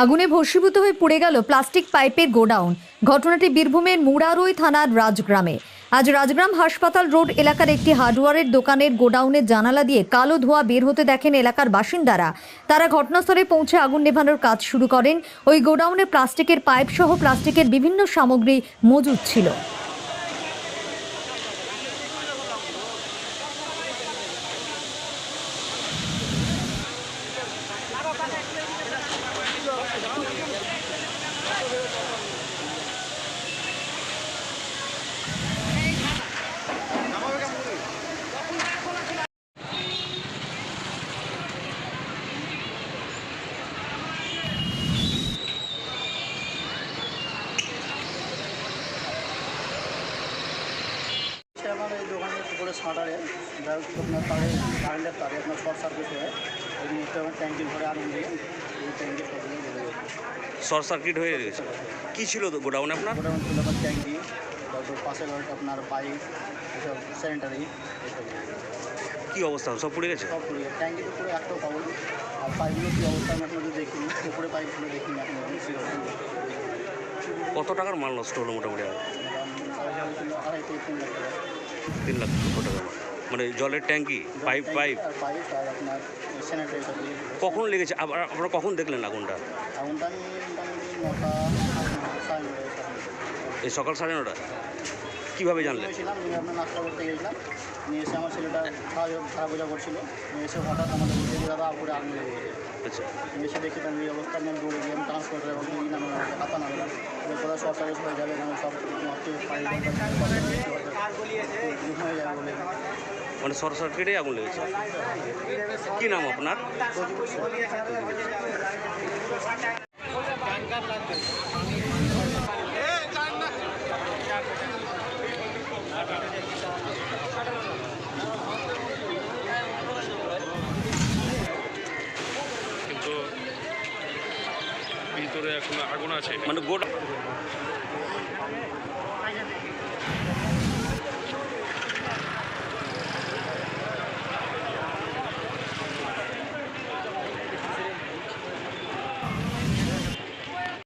আগুনে ভস্মীভূত হয়ে পড়ে গেল প্লাস্টিক পাইপের গোডাউন। ঘটনাটি বীরভূমের মুরারই থানার রাজগ্রামে। আজ রাজগ্রাম হাসপাতাল রোড এলাকার একটি হার্ডওয়ারের দোকানের গোডাউনের জানালা দিয়ে কালো ধোঁয়া বের হতে দেখেন এলাকার বাসিন্দারা। তারা ঘটনাস্থলে পৌঁছে আগুন নেভানোর কাজ শুরু করেন। ওই গোডাউনে প্লাস্টিকের পাইপসহ প্লাস্টিকের বিভিন্ন সামগ্রী মজুদ ছিল। সেরকম এই দোকানের উপরে শাটারে যার আপনার তারে কারেন্টের তারে আপনার শর্ট সার্কিট হয়ে। এই জিনিসটা আমার ট্যাঙ্কির ঘরে আগুন দিয়ে এই ট্যাঙ্কি সবগুলো জ্বলে গেছে শর্ট সার্কিট হয়ে গেছে কি ছিল তো গোডাউন আপনার? ছিল আমার ট্যাঙ্কি তারপর আপনার পাইপ এসব স্যানিটারি এসব। কি অবস্থা? সব পুড়ে গেছে? সব পুরো ট্যাঙ্কি তো পুরো একটাও পাবো না। আর পাইপগুলো কী অবস্থা আমি আপনাদের দেখিনি। উপরে পাইপগুলো দেখিনি সেরকম কত টাকার মাল নষ্ট হলো মোটামুটি? আর? আড়াই থেকে তিন লাখ টাকা। তিন লাখ টাকা মানে জলের ট্যাঙ্কি পাইপ পাইপ। কখন লেগেছে? আবার আপনারা কখন দেখলেন আগুনটা? এই সকাল সাড়ে নটা? কীভাবে জানলেন? নাস্তা করতে গেছিলাম নিয়ে এসে আমার ছেলেটা বোঝা করছিল। নিয়ে এসে হঠাৎ আমাদের দাদা উপরে আগুন লেগে গেছে। আচ্ছা। নিয়ে এসে দেখি তার এই অবস্থা আমি দৌড়ে গিয়ে আমি ট্রান্সপোর্টার এবং টিভি নামে হাতা নামলাম কোথাও সার্ভিস হয়ে যাবে এখানে সব হয়ে যাবে বলে। মানে শর্ট সার্কিটেই আগুন লেগেছে। কি নাম আপনার? কিন্তু ভিতরে এখন আগুন আছে। মানে গোডা